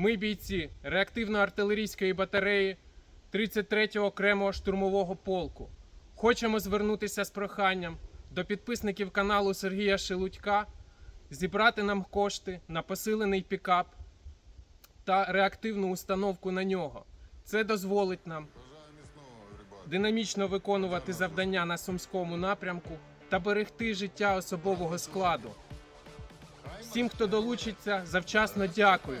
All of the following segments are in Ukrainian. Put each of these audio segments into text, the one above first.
Ми бійці реактивно-артилерійської батареї 33-го окремого штурмового полку. Хочемо звернутися з проханням до підписників каналу Сергія Шелудька зібрати нам кошти на посилений пікап та реактивну установку на нього. Це дозволить нам динамічно виконувати завдання на сумському напрямку та берегти життя особового складу. Всім, хто долучиться, завчасно дякую.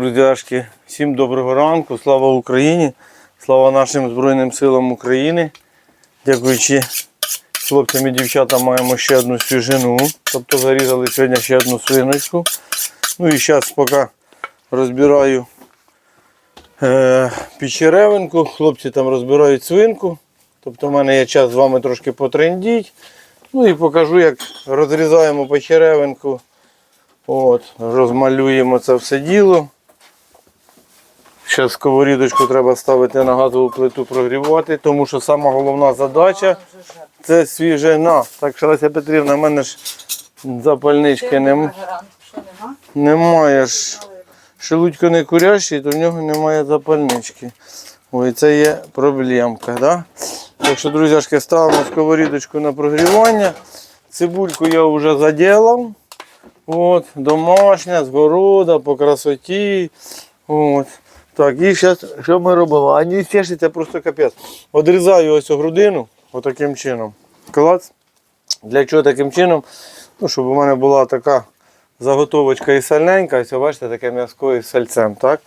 Друзяшки, всім доброго ранку, слава Україні, слава нашим Збройним силам України. Дякуючи хлопцям і дівчатам маємо ще одну свіжину. Тобто зарізали сьогодні ще одну свиночку. Ну і зараз поки розбираю е, печеревинку, хлопці там розбирають свинку. Тобто в мене є час з вами трошки потрендіть. Ну і покажу, як розрізаємо печеревинку. От, розмалюємо це все діло. Зараз сковорідочку треба ставити на газову плиту прогрівати, тому що сама головна задача це свіжина. Так що Леся Петрівна, в мене ж запальнички нем... Нема? немає ж. Шелудько не курящий, то в нього немає запальнички. Ой, це є проблемка. Да? Так що, друзяшки, ставимо сковорідочку на прогрівання. Цибульку я вже заділав. От, домашня, з города, по красоті. От. Так, і зараз що ми робимо? А не тішиться просто капець. Одрізаю ось грудину, отаким чином. Клац. Для чого таким чином? Ну, щоб у мене була така заготовочка і сальненька, ось бачите, таке м'язко із сальцем, так?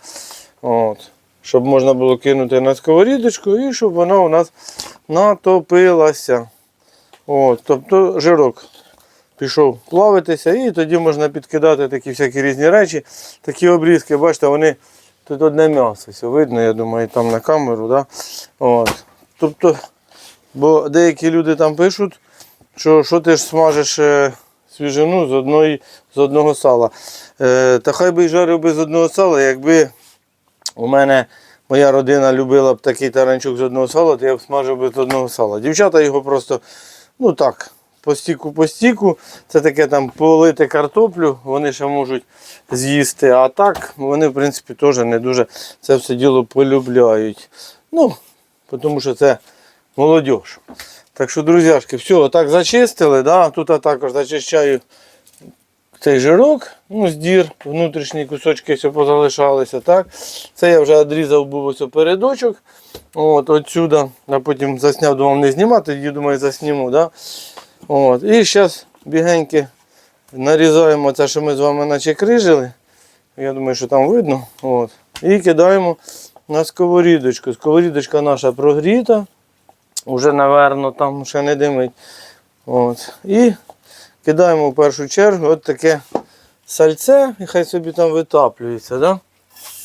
От. Щоб можна було кинути на сковорідочку і щоб вона у нас натопилася. От, тобто жирок пішов плавитися, і тоді можна підкидати такі всякі різні речі. Такі обрізки, бачите, вони тут одне м'ясо. Все видно, я думаю, там на камеру. Да? От. Тобто, бо деякі люди там пишуть, що що ти ж смажеш е, свіжину з, одної, з одного сала. Е, та хай би й жарив би з одного сала, якби у мене моя родина любила б такий таранчук з одного сала, то я б смажив би з одного сала. Дівчата його просто, ну так, по стіку по стіку. Це таке там полити картоплю, вони ще можуть з'їсти. А так вони, в принципі, теж не дуже це все діло полюбляють. Ну, тому що це молодь. Так що, друзяшки, все, отак зачистили. Да? Тут я також зачищаю цей жирок, ну, з дір, внутрішні кусочки все позалишалися. Так? Це я вже відрізав був ось передочок. От, отсюда, а потім засняв, думав не знімати, тоді думаю, засніму. Да? От. І зараз бігеньки нарізаємо це, що ми з вами наче крижили. Я думаю, що там видно. От. І кидаємо на сковорідочку. Сковорідочка наша прогріта. Уже, напевно, там ще не димить. От. І кидаємо в першу чергу от таке сальце, і хай собі там витаплюється. Да?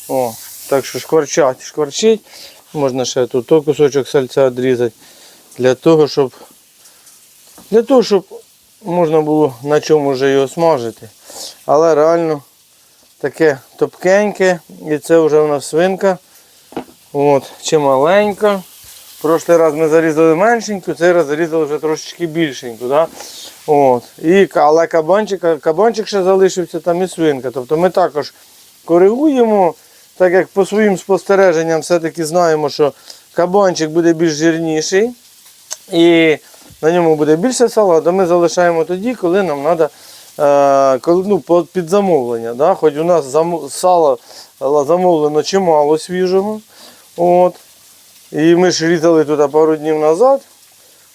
О, так що шкварчать, шкварчить. Можна ще тут той кусочок сальця відрізати. Для того, щоб для того, щоб можна було на чому вже його смажити. Але реально таке топкеньке. І це вже у нас свинка. От, чималенька. Прошлий раз ми зарізали меншеньку, цей раз зарізали вже трошечки більшеньку. Да? От. І, але кабанчик, кабанчик ще залишився там і свинка. Тобто ми також коригуємо, так як по своїм спостереженням все-таки знаємо, що кабанчик буде більш жирніший. І на ньому буде більше сала, то ми залишаємо тоді, коли нам треба ну, під замовлення. Да? Хоч у нас сало е, замовлено чимало свіжого. От. І ми ж різали туди пару днів назад.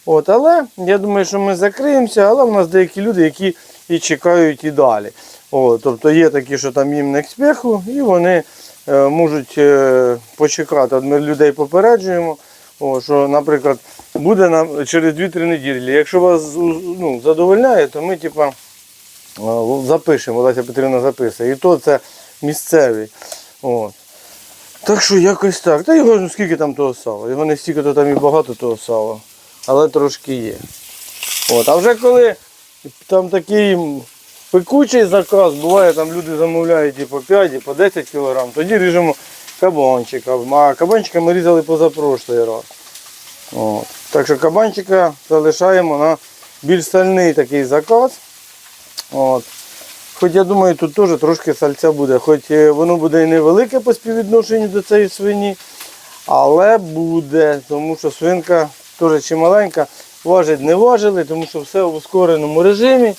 От, але я думаю, що ми закриємося, але в нас деякі люди, які і чекають і далі. От, тобто є такі, що там їм не к спеху, і вони е, можуть е, почекати. От ми людей попереджуємо, о, що, наприклад, буде нам через 2-3 неділі. Якщо вас ну, задовольняє, то ми типа, запишемо, Олеся Петрівна записує. І то це місцевий. От. Так що якось так. Та його ну, скільки там того сала? Його не стільки то там і багато того сала, але трошки є. От. А вже коли там такий пекучий заказ, буває, там люди замовляють і по 5, і по 10 кг, тоді ріжемо кабанчика. А кабанчика ми різали позапрошлий раз. От. Так що кабанчика залишаємо на більш сальний такий заказ. От. Хоч я думаю, тут теж трошки сальця буде. Хоч е, воно буде і невелике по співвідношенню до цієї свині, але буде, тому що свинка теж чималенька, важить не важили, тому що все в ускореному режимі,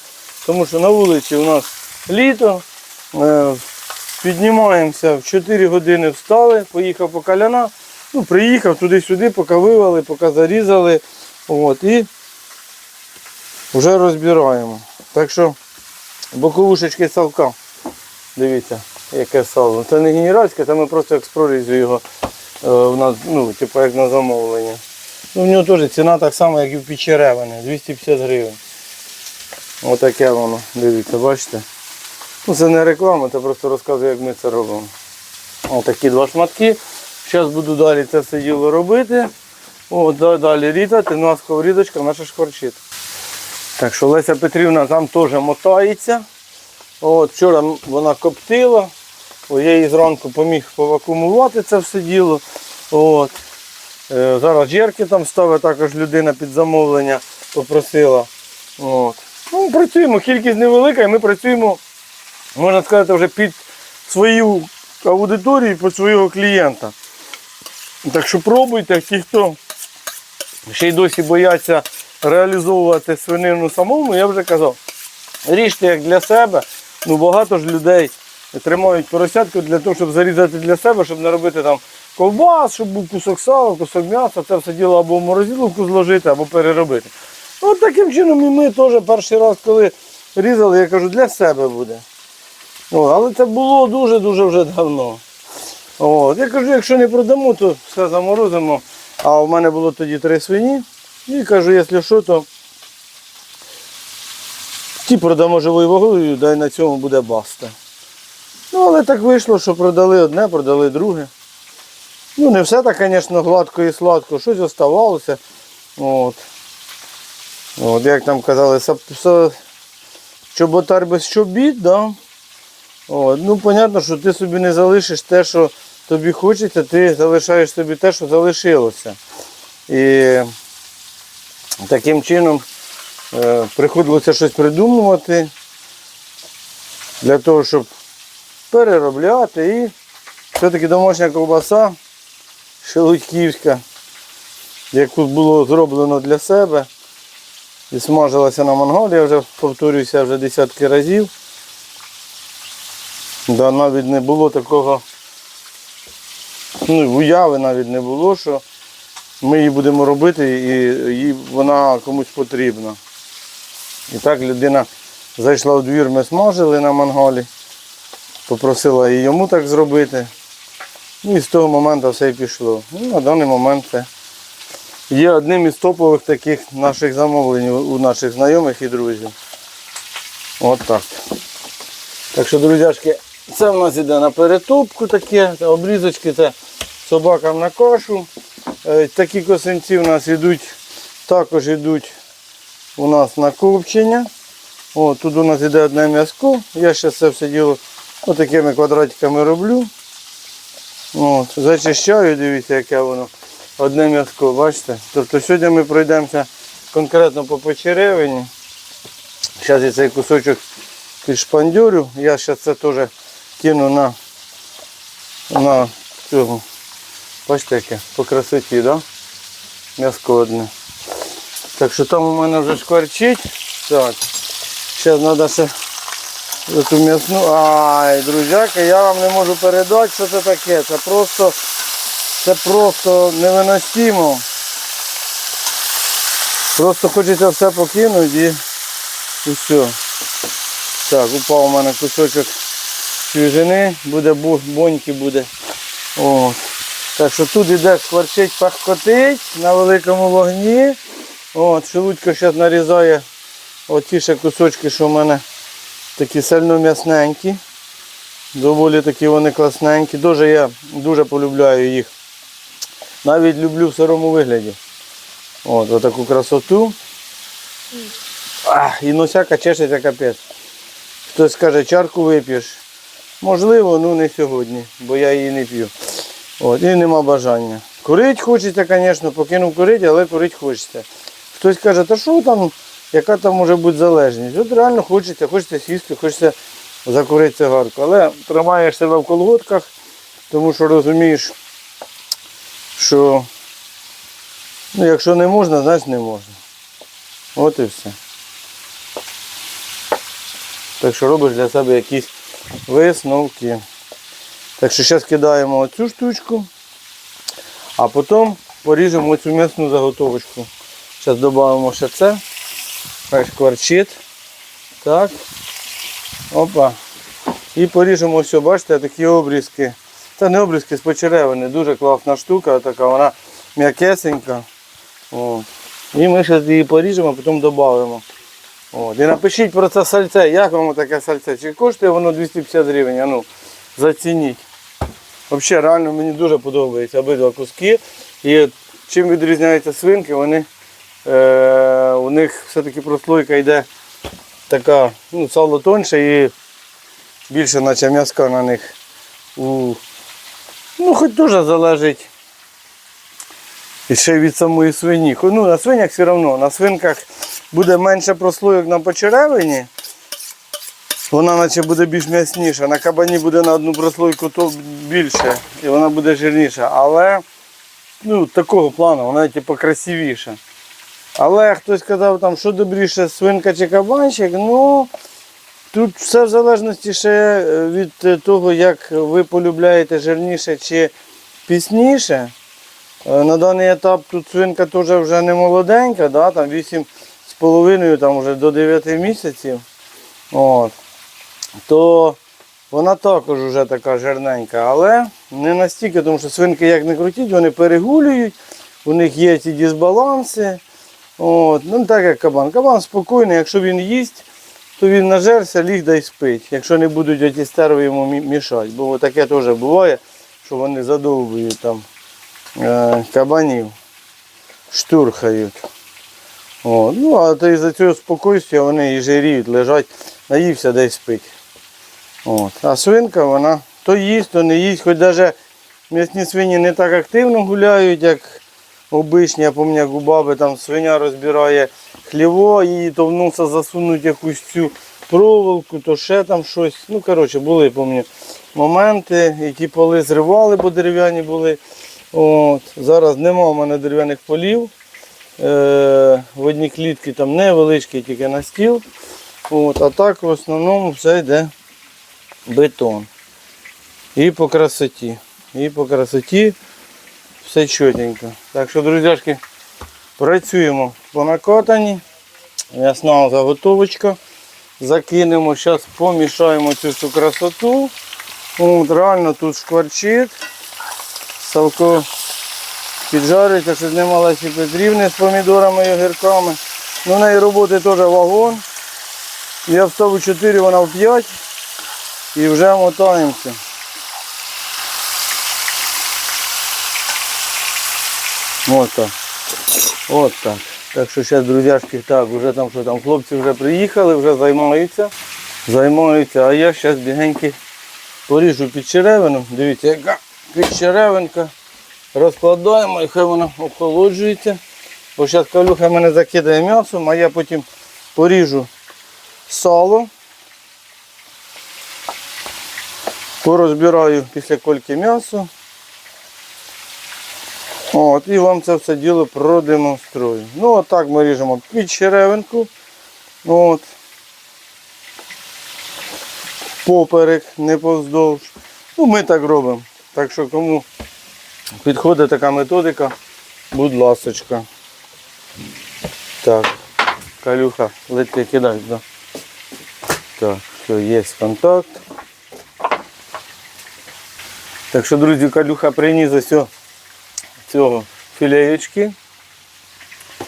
тому що на вулиці у нас літо. Е, Піднімаємося в 4 години встали, поїхав по каляна, ну, приїхав туди-сюди, поки вивели, поки зарізали. От, і вже розбираємо. Так що боковушечки салка. Дивіться, яке сало. Це не генеральське, це ми просто як з прорізю його е, в нас, ну, типу як на замовлення. Ну, в нього теж ціна так само, як і в печеревини, 250 гривень. Отаке воно, дивіться, бачите? Ну, це не реклама, це просто розказую, як ми це робимо. Отакі два шматки. Зараз буду далі це все діло робити. От, далі різати, ну а сковорідочка наша шкварчить. Так що Леся Петрівна там теж мотається. От, вчора вона коптила. О, я їй зранку поміг повакумувати це все діло. От. Е, зараз жерки там ставить також людина під замовлення попросила. От. Ну, працюємо, кількість невелика, і ми працюємо, можна сказати, вже під свою аудиторію, під свого клієнта. Так що пробуйте, ті, хто ще й досі бояться реалізовувати свинину самому, я вже казав, ріжте як для себе. Ну багато ж людей тримають поросятку для того, щоб зарізати для себе, щоб не робити там ковбас, щоб був кусок сала, кусок м'яса, це все діло або в морозиловку зложити, або переробити. От таким чином і ми теж перший раз, коли різали, я кажу, для себе буде. О, але це було дуже-дуже вже давно. От. Я кажу, якщо не продамо, то все заморозимо. А в мене було тоді три свині. І кажу, якщо що, то ті продамо живою вагою, да й на цьому буде баста. Ну, але так вийшло, що продали одне, продали друге. Ну, не все так, звісно, гладко і сладко, щось оставалося. От. От, як там казали, чоботар без чобіт, да? От, ну, понятно, що ти собі не залишиш те, що тобі хочеться, ти залишаєш собі те, що залишилося. І таким чином е, приходилося щось придумувати для того, щоб переробляти. І все-таки домашня ковбаса шелудьківська, яку було зроблено для себе і смажилася на мангалі, я вже повторююся вже десятки разів. Да, навіть не було такого, ну, уяви навіть не було, що ми її будемо робити і їй вона комусь потрібна. І так людина зайшла у двір, ми смажили на мангалі, попросила і йому так зробити. Ну і з того моменту все і пішло. Ну, на даний момент це є одним із топових таких наших замовлень у наших знайомих і друзів. От так. Так що, друзяшки, це в нас іде на перетопку таке, обрізочки, це собакам на кашу. Е, Такі косинці у нас йдуть, також йдуть у нас на копчення. О, тут у нас іде одне м'язко. Я ще це все діло отакими квадратиками роблю. От, зачищаю, дивіться, яке воно. Одне м'язко, бачите? Тобто сьогодні ми пройдемося конкретно по печеревині. Зараз я цей кусочок підшпандюрю. Я зараз це теж кину на, на цього. Бачите, яке по красоті, да? М'яско одне. Так що там у мене вже шкварчить. Так. Зараз треба ще Эту м'ясну. Ай, друзяки, я вам не можу передати, що це таке. Це просто, це просто невиносимо. Просто хочеться все покинути і, і все. Так, упав у мене кусочок свіжини, буде боньки буде. О. Так що тут іде шкварчить пахкотить на великому вогні. От, шелудько зараз нарізає оті ще кусочки, що в мене такі сильно м'ясненькі. Доволі такі вони класненькі. Дуже я дуже полюбляю їх. Навіть люблю в сирому вигляді. От, отаку красоту. Ах, і носяка чешеться капець. Хтось каже, чарку вип'єш. Можливо, ну не сьогодні, бо я її не п'ю. От, і нема бажання. Курить хочеться, звісно, покинув курити, але курити хочеться. Хтось каже, та що там, яка там може бути залежність? От реально хочеться, хочеться сісти, хочеться закурити цигарку. Але тримаєш себе в колготках, тому що розумієш, що ну, якщо не можна, значить не можна. От і все. Так що робиш для себе якісь висновки. Так що зараз кидаємо оцю штучку, а потім поріжемо цю м'ясну заготовочку. Зараз додамо ще це. Хай шкварчить. Так. Опа. І поріжемо все, бачите, такі обрізки. Це не обрізки з почеревини, дуже класна штука, така вона м'якесенька. І ми зараз її поріжемо, а потім додамо. От. І напишіть про це сальце, як вам таке сальце? Чи коштує воно 250 гривень? А ну, зацініть. Взагалі, реально мені дуже подобаються обидва куски. І чим відрізняються свинки, вони, е, у них все-таки прослойка йде така, ну, сало тоньше і більше наче м'язка на них. У, ну, хоч теж залежить і ще від самої свині. Ну, на свинях все одно. На свинках буде менше прослойок на почеревині. Вона наче буде більш м'ясніша. На кабані буде на одну прослойку то більше і вона буде жирніша. Але ну, такого плану, вона типу красивіша. Але хтось казав, там, що добріше, свинка чи кабанчик, ну тут все в залежності ще е, від е, того, як ви полюбляєте жирніше чи пісніше. Е, На даний етап тут свинка теж вже не молоденька, да, там 8 половиною, там вже до 9 місяців. От. То вона також вже така жирненька, але не настільки, тому що свинки як не крутіть, вони перегулюють, у них є ці дисбаланси. От. Ну, так як кабан. Кабан спокійний, якщо він їсть, то він нажерся, ліг да й спить, якщо не будуть оті стерви йому мішати. Бо таке теж буває, що вони задовбують там е, кабанів, штурхають. От. Ну, а то із-за цього спокійствия вони і жиріють, лежать, наївся й спить. От. А свинка, вона то їсть, то не їсть, хоч навіть м'ясні свині не так активно гуляють, як обичні, я пам'ятаю, як баби там свиня розбирає хліво, її то в носа засунуть якусь цю проволоку, то ще там щось. Ну, коротше, були, пам'ятаю, моменти, які поли зривали, бо дерев'яні були. От. Зараз нема в мене дерев'яних полів. Е, в одній клітці там невеличкий тільки на стіл. От, а так в основному все йде бетон. І по красоті. І по красоті все чотенько. Так що, друзяшки, працюємо по накатанні. Ясна заготовочка. Закинемо, зараз помішаємо цю всю красоту. От, реально тут шкварчить. Салко піджариться, щоб нема Лесі Петрівни з помідорами і огірками. Ну, в неї роботи теж вагон. Я вставив 4, вона в 5 і вже мотаємося. Ось так. От так. Так що зараз, друзяшки, так, вже там що там, хлопці вже приїхали, вже займаються. Займаються, а я зараз бігеньки поріжу під черевину. Дивіться, яка підчеревинка. Розкладаємо і хай вона охолоджується. Бо зараз калюха мене закидає м'ясом, а я потім поріжу сало. Порозбираю після кольки м'ясо. От, і вам це все діло продемонструю. Ну, отак ми ріжемо під черевинку. От. Поперек, не повздовж. Ну, ми так робимо. Так що кому підходить така методика, будь ласочка. Так, калюха, летки кидай. Да. Так, все, є контакт. Так що, друзі, калюха приніс ось цього філеєчки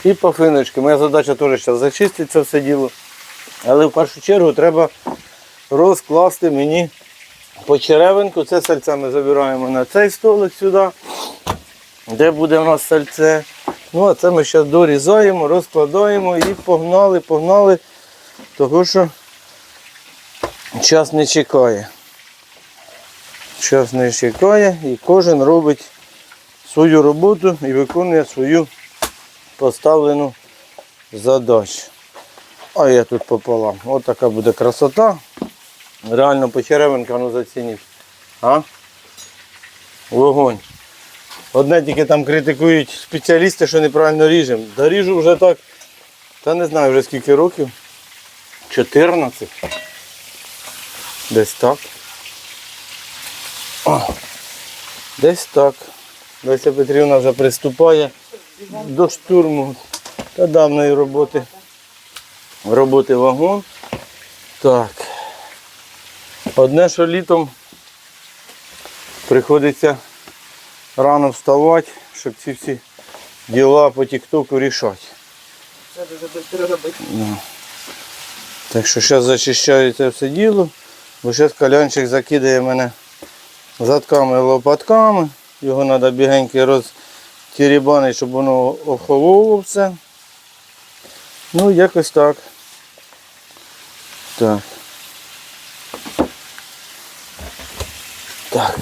і пафиночки. Моя задача теж зараз зачистити це все діло. Але в першу чергу треба розкласти мені по черевинку. Це сальце ми забираємо на цей столик сюди, де буде в нас сальце. Ну, а це ми зараз дорізаємо, розкладаємо і погнали, погнали, того що час не чекає. Час не чекає і кожен робить свою роботу і виконує свою поставлену задачу. А я тут пополам. Ось така буде красота. Реально по черевинкам ну. А? Вогонь. Одне тільки там критикують спеціалісти, що неправильно ріжемо. Да ріжу вже так, та не знаю вже скільки років. 14. Десь так. О, десь так. Леся Петрівна вже приступає до штурму. Та давної роботи. Роботи вагон. Так. Одне, що літом приходиться рано вставати, щоб ці всі діла по тіктоку рішати. Це дуже швидко робити. Так що зараз зачищаю це все діло, бо зараз калянчик закидає мене задками і лопатками. Його треба бігенько розтірібанити, щоб воно охололо все. Ну, якось так. Так. Так.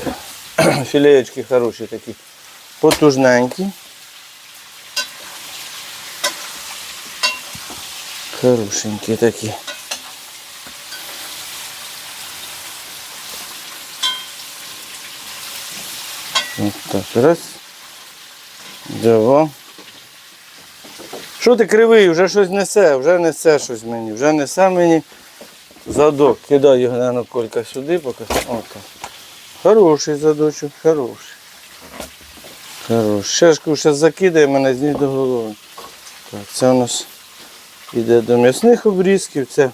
Філеєчки хороші такі. Потужненькі. Хорошенькі такі. Ось так, раз. Два. Що ти кривий? Вже щось несе, вже несе щось мені, вже несе мені задок. Кидай його, наверное, колька сюди поки. Отак. Хороший задочок, хороший. Хороший. Шешку зараз закидає мене з ніг до голови. Так, це у нас Іде до м'ясних обрізків, це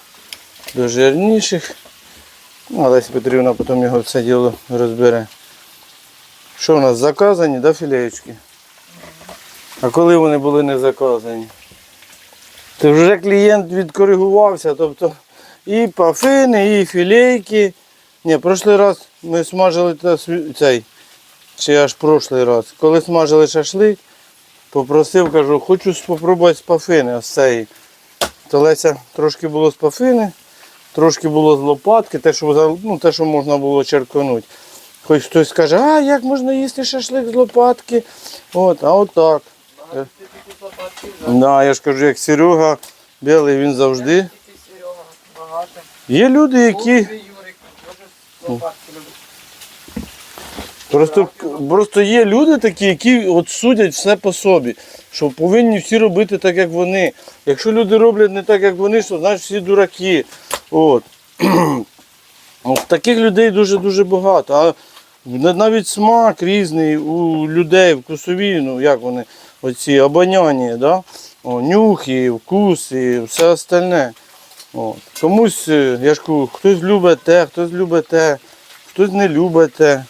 до жирніших. Ну, Олеся Петрівна потім його все діло розбере. Що у нас заказані, да, філеєчки? А коли вони були не заказані? То вже клієнт відкоригувався, тобто і пафини, і філейки. Ні, прошлий раз ми смажили та цей, чи аж прошлий раз. Коли смажили шашлик, попросив, кажу, хочу спробувати з пафини ось цієї. То Леся трошки було з пафини, трошки було з лопатки, те, що, ну, те, що можна було черканути. Хоч хтось скаже, а як можна їсти шашлик з лопатки? От, а от. Е. Да, я ж кажу, як Серега білий, він завжди. Є люди, які Юрик дуже лопатки любить. Просто, просто є люди такі, які от судять все по собі, що повинні всі робити так, як вони. Якщо люди роблять не так, як вони, то значить всі дураки. От. Таких людей дуже-дуже багато. А навіть смак різний у людей, вкусові, ну як вони, оці обоняння, да? О, нюхи, вкуси, все остальне. От. Комусь, е, я ж кажу, хтось любить те, хтось любить те, хтось не любить те.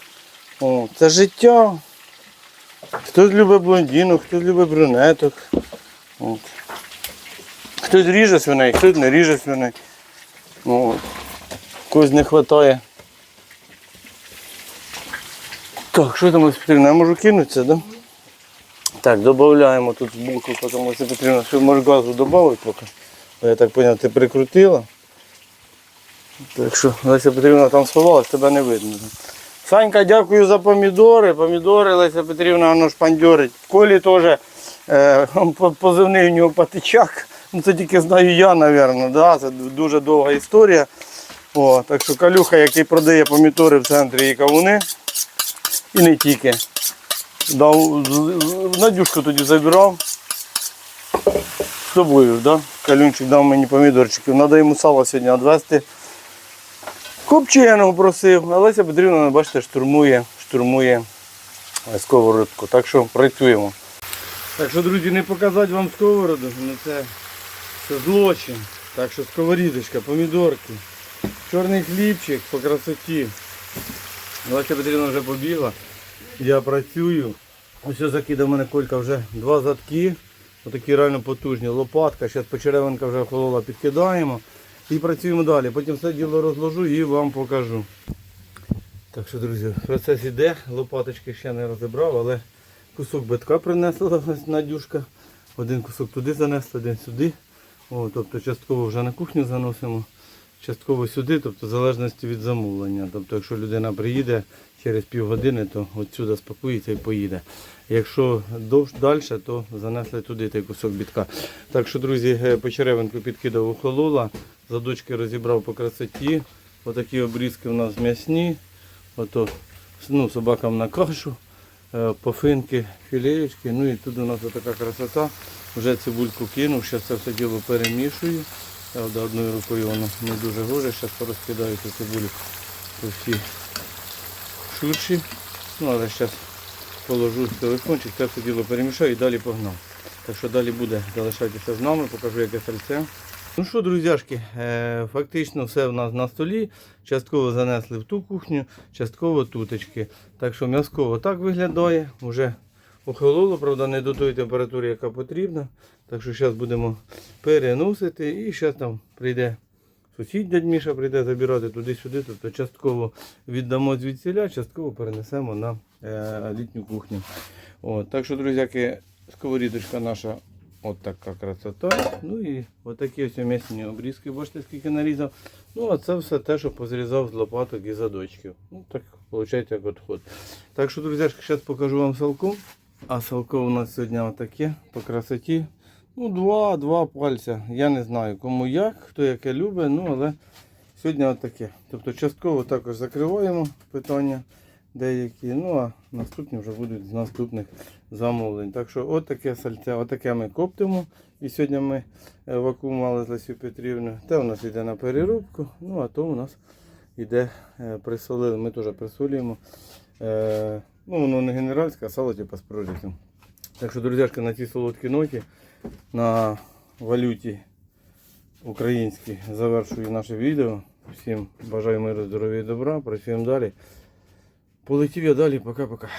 О, це життя. Хтось любить блондинок, хтось любить брюнеток. От. Хтось ріже свиней, хтось не ріже свиней. От. Когось не вистачає. Так, що там потрібно? Я можу кинутися, да? Так, додаємо тут збоку, тому що потрібно, що може газу додати поки. Бо Я так зрозумів, ти прикрутила. Так що Леся Петрівна там сховалась, тебе не видно. Санька, дякую за помідори. Помідори Леся Петрівна воно шпандьорить. Колі теж е, позивний у нього патичак. Ну це тільки знаю я, мабуть. Да? Це дуже довга історія. О, так що Калюха, який продає помідори в центрі і кавуни. І не тільки. Дав, Надюшку тоді забирав. З тобою, да? Калюнчик дав мені помідорчиків. Треба йому сало сьогодні відвезти. Копченого просив, але Леся Петрівна, бачите, штурмує, штурмує сковородку. Так що працюємо. Так що, друзі, не показати вам сковороду, ну це, це злочин. Так що сковорідочка, помідорки, чорний хлібчик по красоті. Леся Петрівна вже побігла. Я працюю. Ось закидав мене колька вже два задки. Отакі реально потужні. Лопатка. Зараз почеревинка вже охолола, підкидаємо. І працюємо далі. Потім все діло розложу і вам покажу. Так що, друзі, процес іде, лопаточки ще не розібрав, але кусок битка принесла Надюшка. Один кусок туди занесла, один сюди. О, тобто частково вже на кухню заносимо, частково сюди, тобто в залежності від замовлення. Тобто, якщо людина приїде через півгодини, то от сюди спакується і поїде. Якщо довш далі, то занесли туди той кусок бітка. Так що, друзі, е, почеревинку підкидав охолола, задочки розібрав по красоті. Отакі обрізки у нас м'ясні. Ото, ну, собакам на кашу, е, пофинки, філеєчки. Ну і тут у нас така красота. Вже цибульку кинув, зараз це все діло перемішую. Правда, одною рукою воно не дуже гоже, зараз порозкидаю цю цибулю по всі шурші. Ну, але зараз положу телефончик, це все діло перемішаю і далі погнав. Так що далі буде залишайтеся з нами, покажу яке сальце. Ну що, друзяшки, е, фактично все в нас на столі. Частково занесли в ту кухню, частково тутечки. Так що м'язково так виглядає. Вже охололо, правда, не до тої температури, яка потрібна. Так що зараз будемо переносити і зараз там прийде сусід дядь Міша, прийде забирати туди-сюди. Тобто частково віддамо звідсіля, частково перенесемо на е, літню кухню. От, так що, друзяки, сковорідочка наша От така красота. Ну і отакі ось м'ясні обрізки, бачите, скільки нарізав. Ну, а це все те, що позрізав з лопаток і задочків. Ну, так виходить як відход. Так що, друзі, зараз покажу вам салку. А салко у нас сьогодні отаке по красоті. Ну, два, два пальця. Я не знаю кому як, хто яке любить, ну але сьогодні отаке. Тобто частково також закриваємо питання деякі. Ну а наступні вже будуть з наступних замовлень. Так що отаке сальце, отаке ми коптимо. І сьогодні ми е, вакуумували з Лесю Петрівною. Те у нас йде на переробку, ну а то у нас йде е, присолили. Ми теж присолюємо. Е, ну, воно не генеральське, а сало типу з прорізом. Так що, друзяшки, на цій солодкій ноті, на валюті українській завершую наше відео. Всім бажаю миру, здоров'я і добра. Працюємо далі. Полетів я далі. Пока-пока.